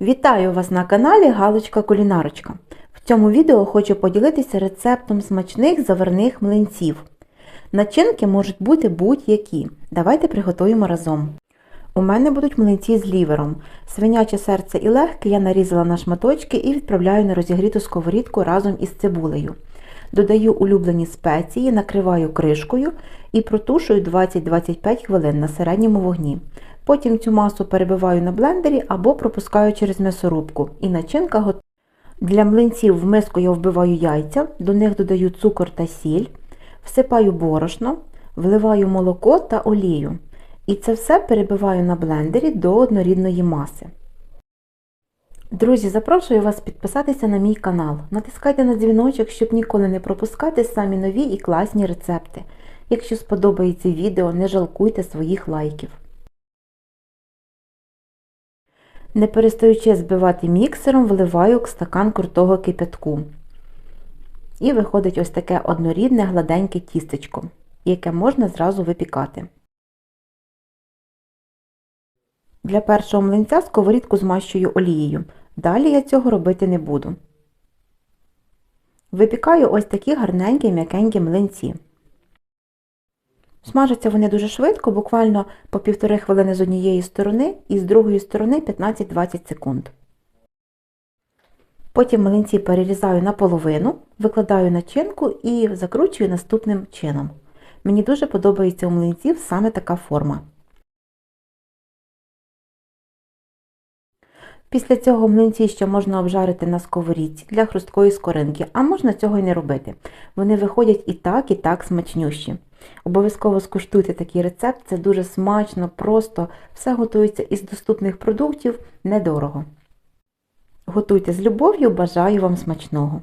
Вітаю вас на каналі Галочка Кулінарочка. В цьому відео хочу поділитися рецептом смачних заварних млинців. Начинки можуть бути будь-які. Давайте приготуємо разом. У мене будуть млинці з лівером. Свиняче серце і легке я нарізала на шматочки і відправляю на розігріту сковорідку разом із цибулею. Додаю улюблені спеції, накриваю кришкою і протушую 20-25 хвилин на середньому вогні. Потім цю масу перебиваю на блендері або пропускаю через м'ясорубку. І начинка готова. Для млинців в миску я вбиваю яйця, до них додаю цукор та сіль, всипаю борошно, вливаю молоко та олію. І це все перебиваю на блендері до однорідної маси. Друзі, запрошую вас підписатися на мій канал. Натискайте на дзвіночок, щоб ніколи не пропускати самі нові і класні рецепти. Якщо сподобається відео, не жалкуйте своїх лайків. Не перестаючи збивати міксером, вливаю стакан крутого кипятку. І виходить ось таке однорідне гладеньке тістечко, яке можна зразу випікати. Для першого млинця сковорідку змащую олією. Далі я цього робити не буду. Випікаю ось такі гарненькі м'якенькі млинці. Смажаться вони дуже швидко, буквально по півтори хвилини з однієї сторони і з другої сторони 15-20 секунд. Потім млинці перерізаю на половину, викладаю начинку і закручую наступним чином. Мені дуже подобається у млинців саме така форма. Після цього млинці ще можна обжарити на сковорідці для хрусткої скоринки, а можна цього й не робити. Вони виходять і так, і так смачнющі. Обов'язково скуштуйте такий рецепт, це дуже смачно, просто, все готується із доступних продуктів недорого. Готуйте з любов'ю, бажаю вам смачного!